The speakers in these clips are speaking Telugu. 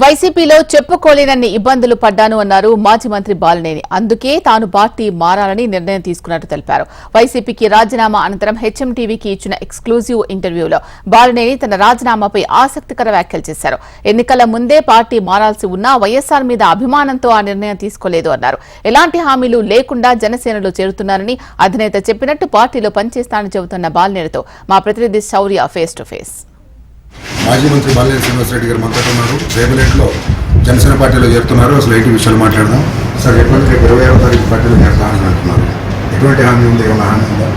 వైసీపీలో చెప్పుకోలేనన్ని ఇబ్బందులు పడ్డాను అన్నారు మాజీ మంత్రి బాలినేని. అందుకే తాను పార్టీ మారాలని నిర్ణయం తీసుకున్నట్టు తెలిపారు. వైసీపీకి రాజీనామా అనంతరం హెచ్ఎం టీవీకి ఇచ్చిన ఎక్స్క్లూజివ్ ఇంటర్వ్యూలో బాలినేని తన రాజీనామాపై ఆసక్తికర వ్యాఖ్యలు చేశారు. ఎన్నికల ముందే పార్టీ మారాల్సి ఉన్నా వైఎస్సార్ మీద అభిమానంతో ఆ నిర్ణయం తీసుకోలేదు అన్నారు. ఎలాంటి హామీలు లేకుండా జనసేనలో చేరుతున్నారని అధినేత చెప్పినట్టు పార్టీలో పనిచేస్తానని చెబుతున్న బాలినేనితో మా ప్రతినిధి శౌర్య ఫేస్ టు ఫేస్. మాజీ మంత్రి బాలినేని శ్రీనివాసరెడ్డి గారు మనతో ఉన్నారు. రేపులేట్లో జనసేన పార్టీలో చేరుతున్నారు. అసలు ఏంటి విషయాలు మాట్లాడదాం. సార్ ఎటువంటి రేపు ఇరవై ఆరో తారీఖు పార్టీలో చేస్తామని అంటున్నారు ఎటువంటి హామీ ఉంది? ఏమైనా హామీ ఉందా?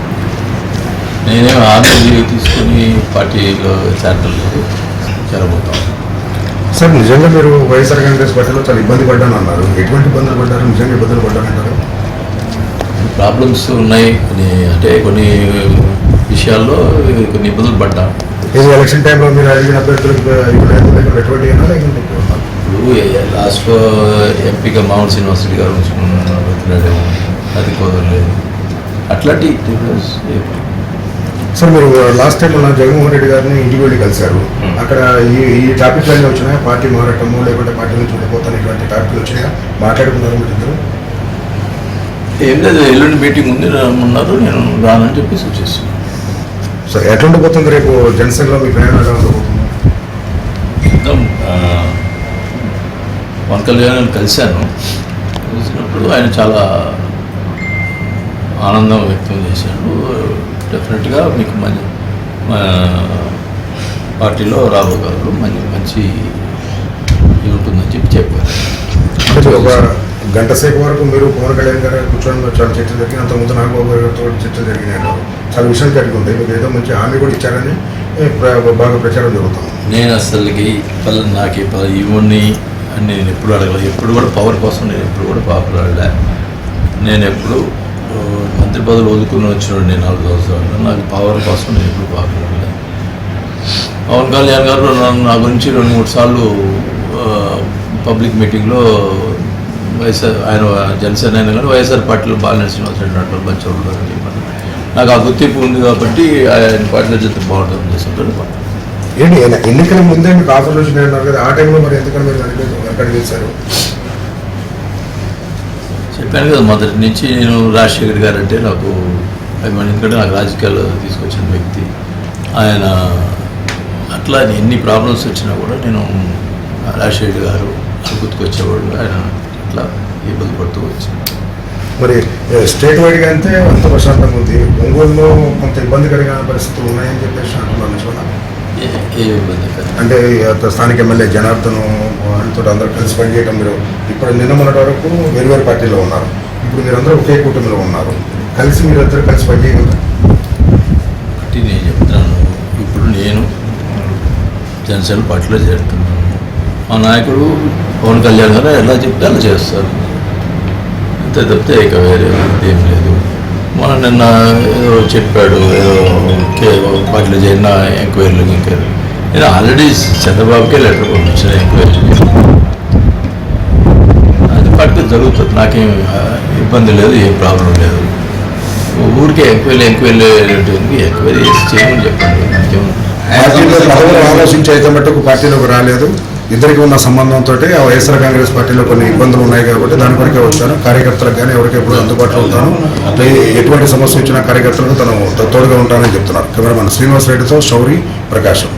నేనేం హామీ తీసుకుని పార్టీలో చేరలేదు చేరబోతాం. సార్ నిజంగా మీరు వైఎస్ఆర్ కాంగ్రెస్ పార్టీలో చాలా ఇబ్బంది పడ్డాను అన్నారు. ఎటువంటి ఇబ్బందులు పడ్డారు? నిజంగా ఇబ్బందులు పడ్డారంటారు ప్రాబ్లమ్స్ ఉన్నాయి. కొన్ని అంటే కొన్ని విషయాల్లో కొన్ని ఇబ్బందులు పడ్డా. ఇది ఎలక్షన్ టైంలో మీరు అడిగిన అభ్యర్థులకు ఎటువంటి లాస్ట్లో ఎంపీగా మామూలు శ్రీనివాసరెడ్డి గారు ఉంచుకున్నాడు అది కుదరలేదు అట్లాంటి సార్ మీరు లాస్ట్ టైం మన జగన్మోహన్ రెడ్డి గారిని ఇంటికి వెళ్ళి కలిశారు. Hmm. అక్కడ ఈ ఈ టాపిక్ అన్నీ వచ్చినాయా? పార్టీ మారటము లేకుంటే పార్టీ నుంచి ఉండిపోతాను ఇటువంటి టాపిక్లు వచ్చినాయా? మాట్లాడుకున్నారు మీరు ఇద్దరు? ఏం లేదు ఎల్లుండి మీటింగ్ ఉంది రమ్మన్నారు నేను రానని చెప్పేసి వచ్చేసాను సార్ ఎట్లా ఉండిపోతుంది రేపు జనసేనలో మీ ప్రయాణం ఎలా పవన్ కళ్యాణ్ కలిశాను. కలిసినప్పుడు ఆయన చాలా ఆనందం వ్యక్తం చేశాడు. డెఫినెట్గా మీకు మంచి పార్టీలో రాబోగలరు. మంచి మంచి ఇది ఉంటుందని చెప్పి చెప్పారు. ఒక గంట సేపు వరకు మీరు పవన్ కళ్యాణ్ గారు కూర్చొని చాలా చర్చలు జరిగింది అంత ముందు నాగబాబు గారితో చర్చలు జరిగినాయి. చాలా విషయం జరిగి ఉంది మీకు ఏదో మంచి హామీ కూడా ఇచ్చారని బాగా ప్రచారం జరుగుతుంది. నేను అసలుకి పల్ల నాకు ఈ ప- ఇవన్నీ అని నేను ఎప్పుడు అడగలేదు ఎప్పుడు కూడా పవర్ కోసం నేను ఎప్పుడు కూడా పాపలు అడలే నేను ఎప్పుడు మంత్రి పదవులు వదులుకుని వచ్చినాడు నేను నాలుగు సంవత్సరాలు నాకు పవర్ కోసం నేను ఎప్పుడు పాపలు అడలే పవన్ కళ్యాణ్ గారు నన్ను నా గురించి రెండు మూడు సార్లు పబ్లిక్ మీటింగ్లో వైఎస్ఆర్ ఆయన జనసేన ఆయన కానీ వైఎస్ఆర్ పార్టీలో అంటారు మంచి అని చెప్పాను నాకు ఆ గుర్తింపు ఉంది కాబట్టి ఆయన పార్టీలో చెప్తే బాగుంటుంది ఏంటి ఎన్ని- ఎన్నికల ముందే మీకు ఆఫర్లు వచ్చినాయి కదా ఆ టైంలో మరి ఎందుకని మీరు వెనక చేశారు? చెప్పాను కదా మొదటి నుంచి నేను రాజశేఖర్ గారు అంటే నాకు అభిమానం ఎందుకంటే నాకు రాజకీయాలు తీసుకొచ్చిన వ్యక్తి. ఆయన అట్లా ఎన్ని ప్రాబ్లమ్స్ వచ్చినా కూడా నేను రాజశేఖర్ గారు గుర్తుకొచ్చేవాడు ఆయన అట్లా ఇబ్బంది పడుతూ వచ్చాను మరి స్టేట్ వైడ్గా అయితే అంత ప్రశాంతంగా ఉంది. ఒంగోలులో కొంత ఇబ్బందికరమైన పరిస్థితులు ఉన్నాయని చెప్పేసి కాదు అంటే స్థానిక ఎమ్మెల్యే జనార్దన్ ఆయనతో అందరూ కలిసి పనిచేయడం మీరు ఇప్పుడు నిన్న మొన్నటి వరకు వేరు వేరు పార్టీలో ఉన్నారు. ఇప్పుడు మీరందరూ ఒకే కూటమిలో ఉన్నారు. కలిసి మీరందరూ కలిసి పనిచేయగలరు? ఒకటి నేను చెప్తున్నాను ఇప్పుడు నేను జనసేన పార్టీలో చేరుతున్నాను మా నాయకుడు పవన్ కళ్యాణ్ గారు ఎలా చెప్తే అలా చేస్తారు. అంతే తప్పితే ఇక వేరే ఏం లేదు. మన నిన్న ఏదో చెప్పాడు ఏదో పార్టీలో చేరిన ఎంక్వైరీలు ఎంక్వైరీ నేను ఆల్రెడీ చంద్రబాబుకే లెటర్ పంపించిన ఎంక్వైరీ అది పార్టీ జరుగుతుంది. నాకేం ఇబ్బంది లేదు ఏం ప్రాబ్లం లేదు. ఊరికే ఎంక్వైరీ ఎంక్వైరీ ఎంక్వైరీ చేసి చేయమని చెప్పండి. నాకేం పార్టీలో పదవులు ఆలోచించి అయితే మట్టుకు పార్టీలోకి రాలేదు. ఇద్దరికి ఉన్న సంబంధంతో ఆ వైఎస్ఆర్ కాంగ్రెస్ పార్టీలో కొన్ని ఇబ్బందులు ఉన్నాయి కాబట్టి దాని కొరకే వచ్చాను. కార్యకర్తలకు కానీ ఎవరికి ఎప్పుడు అందుబాటులో ఉంటాను. ఎటువంటి సమస్య వచ్చినా కార్యకర్తలకు తను తోడుగా ఉంటానని చెప్తున్నారు. కెమెరామెన్ శ్రీనివాస్ రెడ్డితో శౌరి ప్రకాశం.